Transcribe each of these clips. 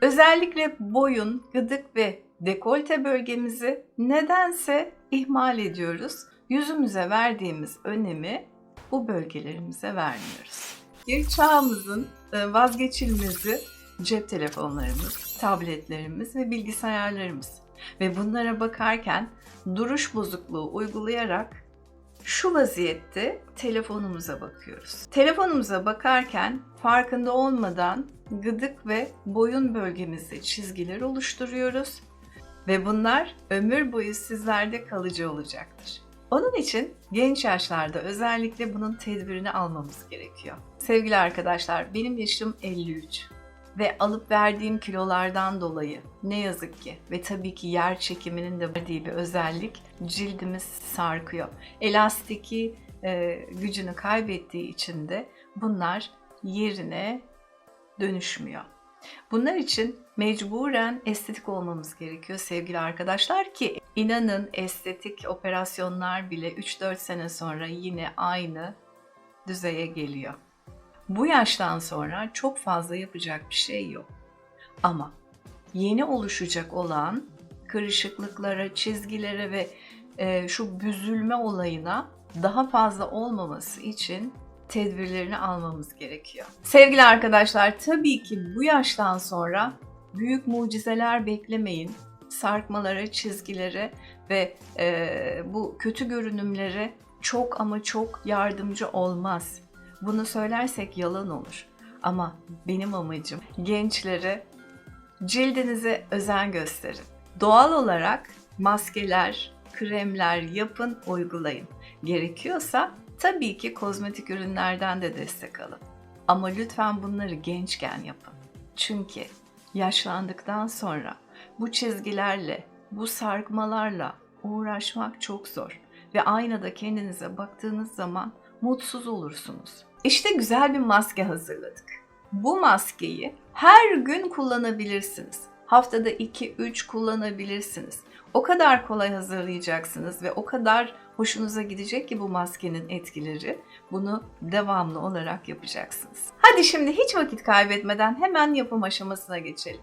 Özellikle boyun, gıdık ve dekolte bölgemizi nedense ihmal ediyoruz. Yüzümüze verdiğimiz önemi bu bölgelerimize vermiyoruz. Bir çağımızın e, vazgeçilmezi cep telefonlarımız, tabletlerimiz ve bilgisayarlarımız. Ve bunlara bakarken duruş bozukluğu uygulayarak şu vaziyette telefonumuza bakıyoruz. Telefonumuza bakarken farkında olmadan gıdık ve boyun bölgemizde çizgiler oluşturuyoruz ve bunlar ömür boyu sizlerde kalıcı olacaktır. Onun için genç yaşlarda özellikle bunun tedbirini almamız gerekiyor. Sevgili arkadaşlar, benim yaşım 53 ve alıp verdiğim kilolardan dolayı ne yazık ki ve tabii ki yer çekiminin de verdiği bir özellik cildimiz sarkıyor. Elastiki e, gücünü kaybettiği için de bunlar yerine dönüşmüyor. Bunlar için mecburen estetik olmamız gerekiyor sevgili arkadaşlar ki inanın estetik operasyonlar bile 3-4 sene sonra yine aynı düzeye geliyor. Bu yaştan sonra çok fazla yapacak bir şey yok. Ama yeni oluşacak olan kırışıklıklara, çizgilere ve e, şu büzülme olayına daha fazla olmaması için tedbirlerini almamız gerekiyor. Sevgili arkadaşlar, tabii ki bu yaştan sonra büyük mucizeler beklemeyin. Sarkmalara, çizgilere ve e, bu kötü görünümlere çok ama çok yardımcı olmaz. Bunu söylersek yalan olur. Ama benim amacım gençlere cildinize özen gösterin. Doğal olarak maskeler, kremler yapın, uygulayın. Gerekiyorsa tabii ki kozmetik ürünlerden de destek alın. Ama lütfen bunları gençken yapın. Çünkü yaşlandıktan sonra bu çizgilerle, bu sarkmalarla uğraşmak çok zor ve aynada kendinize baktığınız zaman mutsuz olursunuz. İşte güzel bir maske hazırladık. Bu maskeyi her gün kullanabilirsiniz. Haftada 2-3 kullanabilirsiniz. O kadar kolay hazırlayacaksınız ve o kadar hoşunuza gidecek ki bu maskenin etkileri. Bunu devamlı olarak yapacaksınız. Hadi şimdi hiç vakit kaybetmeden hemen yapım aşamasına geçelim.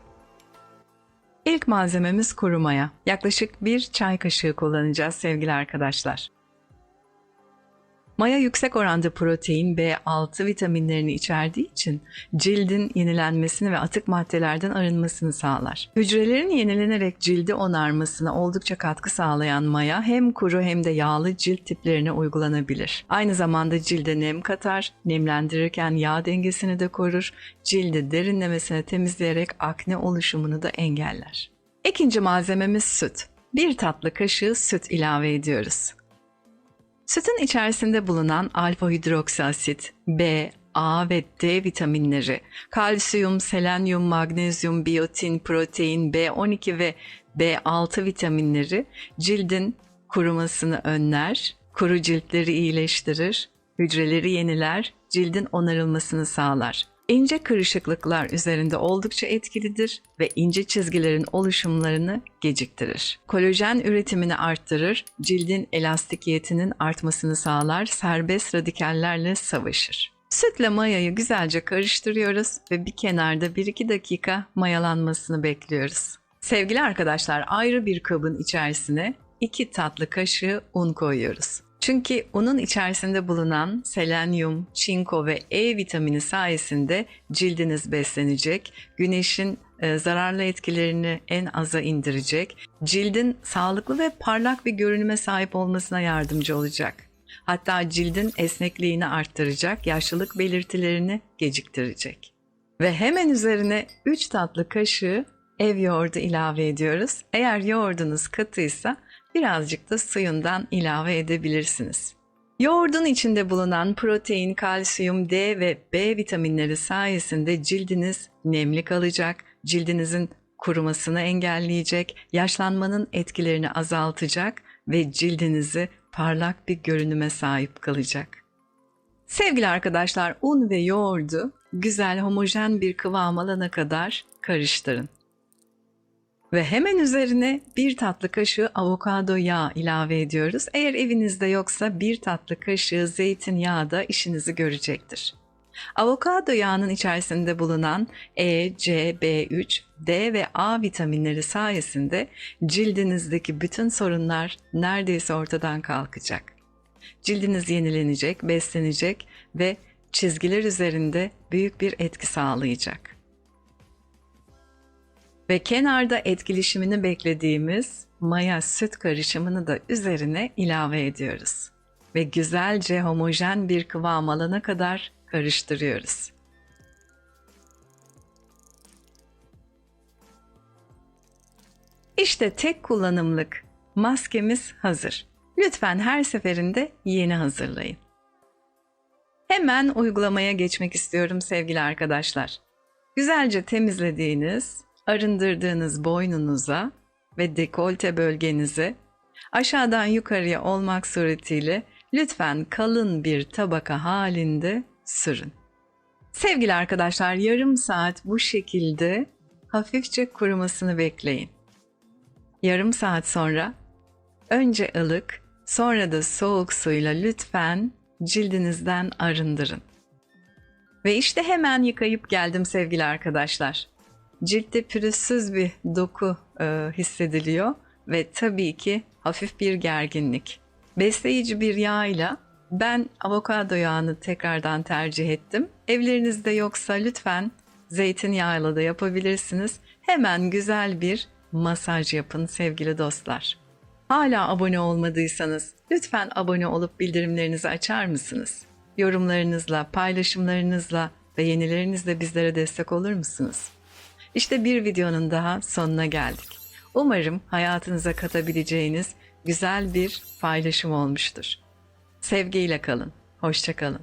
İlk malzememiz kurumaya. Yaklaşık bir çay kaşığı kullanacağız sevgili arkadaşlar. Maya yüksek oranda protein, B6 vitaminlerini içerdiği için cildin yenilenmesini ve atık maddelerden arınmasını sağlar. Hücrelerin yenilenerek cildi onarmasına oldukça katkı sağlayan maya hem kuru hem de yağlı cilt tiplerine uygulanabilir. Aynı zamanda cilde nem katar, nemlendirirken yağ dengesini de korur, cildi derinlemesine temizleyerek akne oluşumunu da engeller. İkinci malzememiz süt. Bir tatlı kaşığı süt ilave ediyoruz. Sütün içerisinde bulunan alfa hidroksiasit, B, A ve D vitaminleri, kalsiyum, selenyum, magnezyum, biyotin, protein, B12 ve B6 vitaminleri cildin kurumasını önler, kuru ciltleri iyileştirir, hücreleri yeniler, cildin onarılmasını sağlar. İnce kırışıklıklar üzerinde oldukça etkilidir ve ince çizgilerin oluşumlarını geciktirir. Kolajen üretimini arttırır, cildin elastikiyetinin artmasını sağlar, serbest radikallerle savaşır. Sütle mayayı güzelce karıştırıyoruz ve bir kenarda 1-2 dakika mayalanmasını bekliyoruz. Sevgili arkadaşlar ayrı bir kabın içerisine 2 tatlı kaşığı un koyuyoruz. Çünkü unun içerisinde bulunan selenyum, çinko ve E vitamini sayesinde cildiniz beslenecek, güneşin e, zararlı etkilerini en aza indirecek, cildin sağlıklı ve parlak bir görünüme sahip olmasına yardımcı olacak. Hatta cildin esnekliğini arttıracak, yaşlılık belirtilerini geciktirecek. Ve hemen üzerine 3 tatlı kaşığı ev yoğurdu ilave ediyoruz. Eğer yoğurdunuz katıysa birazcık da suyundan ilave edebilirsiniz. Yoğurdun içinde bulunan protein, kalsiyum, D ve B vitaminleri sayesinde cildiniz nemli kalacak, cildinizin kurumasını engelleyecek, yaşlanmanın etkilerini azaltacak ve cildinizi parlak bir görünüme sahip kalacak. Sevgili arkadaşlar, un ve yoğurdu güzel homojen bir kıvam alana kadar karıştırın. Ve hemen üzerine bir tatlı kaşığı avokado yağı ilave ediyoruz. Eğer evinizde yoksa bir tatlı kaşığı zeytinyağı da işinizi görecektir. Avokado yağının içerisinde bulunan E, C, B3, D ve A vitaminleri sayesinde cildinizdeki bütün sorunlar neredeyse ortadan kalkacak. Cildiniz yenilenecek, beslenecek ve çizgiler üzerinde büyük bir etki sağlayacak. Ve kenarda etkileşimini beklediğimiz maya süt karışımını da üzerine ilave ediyoruz. Ve güzelce homojen bir kıvam alana kadar karıştırıyoruz. İşte tek kullanımlık maskemiz hazır. Lütfen her seferinde yeni hazırlayın. Hemen uygulamaya geçmek istiyorum sevgili arkadaşlar. Güzelce temizlediğiniz, arındırdığınız boynunuza ve dekolte bölgenize aşağıdan yukarıya olmak suretiyle lütfen kalın bir tabaka halinde sürün. Sevgili arkadaşlar yarım saat bu şekilde hafifçe kurumasını bekleyin. Yarım saat sonra önce ılık sonra da soğuk suyla lütfen cildinizden arındırın. Ve işte hemen yıkayıp geldim sevgili arkadaşlar. Ciltte pürüzsüz bir doku e, hissediliyor ve tabii ki hafif bir gerginlik. Besleyici bir yağ ile ben avokado yağını tekrardan tercih ettim. Evlerinizde yoksa lütfen zeytinyağıyla da yapabilirsiniz. Hemen güzel bir masaj yapın sevgili dostlar. Hala abone olmadıysanız lütfen abone olup bildirimlerinizi açar mısınız? Yorumlarınızla, paylaşımlarınızla ve yenilerinizle bizlere destek olur musunuz? İşte bir videonun daha sonuna geldik. Umarım hayatınıza katabileceğiniz güzel bir paylaşım olmuştur. Sevgiyle kalın. Hoşça kalın.